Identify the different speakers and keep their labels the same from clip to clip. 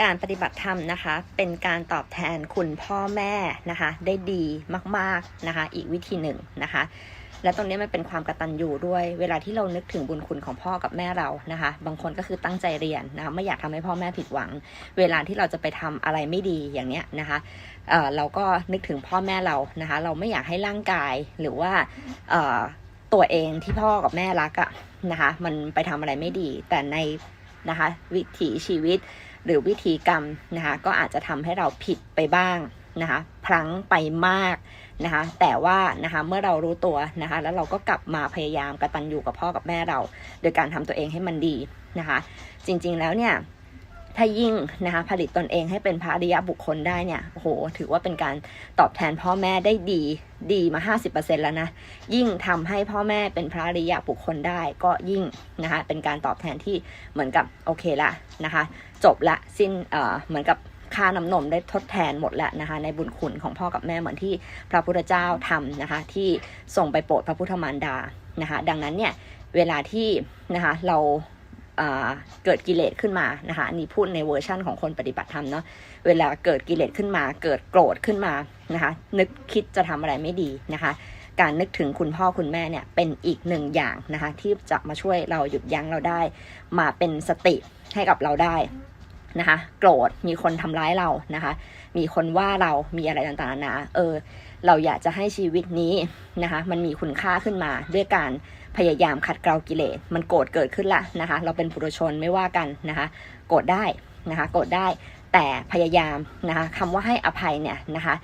Speaker 1: การปฏิบัติธรรมนะคะ เป็นการตอบแทนคุณพ่อแม่นะคะ ได้ดีมากๆนะคะ อีกวิธีหนึ่งนะคะ และตรงนี้มันเป็นความกระตัญญูด้วย เวลาที่เรานึกถึงบุญคุณของพ่อกับแม่เรานะคะ บางคนก็คือตั้งใจเรียนนะคะไม่อยากทำให้พ่อแม่ผิดหวัง เวลาที่เราจะไปทำอะไรไม่ดีอย่างเนี้ยนะคะเเราก็นึกถึงพ่อแม่เรานะคะ เราไม่อยากให้ร่างกายหรือว่าตัวเองที่พ่อกับแม่รักอะนะคะ มันไปทำอะไรไม่ดี แต่ในนะคะ วิถีชีวิต หรือวิธีกรรมนะคะก็อาจจะทำให้เราผิดไปบ้างนะคะพลั้งไปมากนะคะแต่ว่านะคะเมื่อเรารู้ตัวนะคะแล้วเราก็กลับมาพยายามกระตันอยู่กับพ่อกับแม่เรา โดยการทำตัวเองให้มันดีนะคะจริงๆแล้วเนี่ย ถ้ายิ่งนะคะผลิตตนเองให้เป็นพระอริยบุคคลได้เนี่ยโอ้โหถือว่าเป็นการตอบแทนพ่อแม่ได้ดีดีมา 50%แล้วนะ ยิ่งทำให้พ่อแม่เป็นพระอริยบุคคลได้ก็ยิ่งนะคะเป็นการตอบแทนที่เหมือนกับโอเคละนะคะ จบละสิ้นเอ่อเหมือนกับค่าน้ำนมได้ทดแทนหมดแล้วนะคะในบุญคุณของพ่อกับแม่เหมือนที่พระพุทธเจ้าทำนะคะที่ส่งไปโปรดพระพุทธมารดานะคะดังนั้นเนี่ยเวลาที่นะคะเรา เกิดกิเลสขึ้นมานะคะอันนี้พูดในเวอร์ชั่นของคนปฏิบัติธรรมเนาะเวลาเกิดกิเลสขึ้นมา เกิดโกรธขึ้นมานะคะนึกคิดจะทำอะไรไม่ดีนะคะการนึกถึงคุณพ่อคุณแม่เนี่ยเป็นอีกหนึ่งอย่างนะคะที่จะมาช่วยเราหยุดยั้งเราได้ มาเป็นสติให้กับเราได้นะคะโกรธมีคนทำร้ายเรานะคะ มีคนว่าเรามีอะไรต่างๆนานาเออ เราอยากจะให้ชีวิตนี้นะคะมันมีคุณค่าขึ้นมาด้วยการพยายามขัดเกลากิเลส มันโกรธเกิดขึ้นละนะคะ เราเป็นปุถุชนไม่ว่ากันนะคะ โกรธได้นะคะ โกรธได้ แต่พยายามนะคะคำว่าให้อภัยเนี่ยนะคะ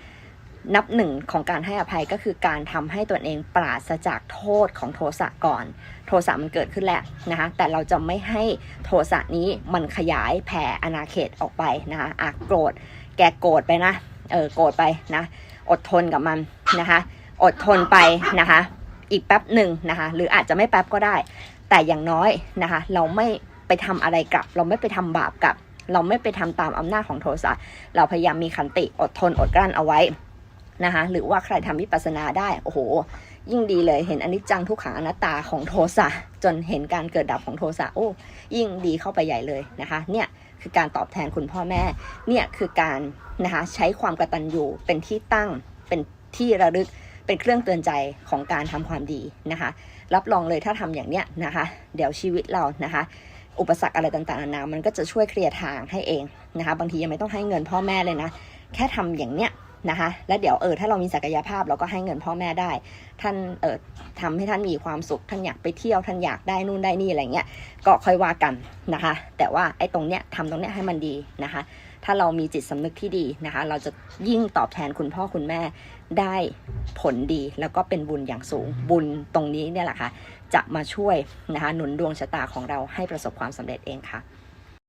Speaker 1: นับหนึ่งของการให้อภัยก็คือการทำให้ตนเองปราศจากโทษของโทสะก่อน โทสะมันเกิดขึ้นแล้วนะคะ แต่เราจะไม่ให้โทสะนี้มันขยายแผ่อาณาเขตออกไปนะคะอะโกรธ แกโกรธไปนะ เออ โกรธไปนะ อดทนกับมันนะคะ อดทนไปนะคะ อีกแป๊บหนึ่งนะคะ หรืออาจจะไม่แป๊บก็ได้ แต่อย่างน้อยนะคะ เราไม่ไปทำอะไรกับ เราไม่ไปทำบาปกับ เราไม่ไปทำตามอำนาจของโทสะเราพยายามมีขันติอดทนอดกลั้นเอาไว้นะคะ หรือว่าใครทำวิปัสสนาได้โอ้โห ยิ่งดีเลยเห็นอนิจจังทุกขังอนัตตาของโทสะจนเห็นการเกิดดับของโทสะโอ้ยิ่งดีเข้าไปใหญ่เลยนะคะ เนี่ย คือการตอบแทนคุณพ่อแม่เนี่ยคือการนะคะใช้ความกระตันยูเป็นที่ตั้งเป็นที่ระลึกเป็นเครื่องเตือนใจของการทำความดีนะคะ รับรองเลยถ้าทำอย่างเนี้ยนะคะ เดี๋ยวชีวิตเรานะคะ อุปสรรคอะไรต่างๆนานามันก็จะช่วยเคลียร์ทางให้เองนะคะ บางทียังไม่ต้องให้เงินพ่อแม่เลยนะ แค่ทำอย่างเนี้ย นะคะ แล้วเดี๋ยวเออถ้าเรามีศักยภาพเราก็ให้เงินพ่อแม่ได้ ท่านเออทำให้ท่านมีความสุข ท่านอยากไปเที่ยวท่านอยากได้นู่นได้นี่อะไรเงี้ยก็ค่อยว่ากันนะคะ แต่ว่าไอ้ตรงเนี้ยทำตรงเนี้ยให้มันดีนะคะ ถ้าเรามีจิตสำนึกที่ดีนะคะ เราจะยิ่งตอบแทนคุณพ่อคุณแม่ได้ผลดีแล้วก็เป็นบุญอย่างสูงบุญตรงนี้เนี่ยแหละค่ะจะมาช่วยนะคะหนุนดวงชะตาของเราให้ประสบความสำเร็จเองค่ะ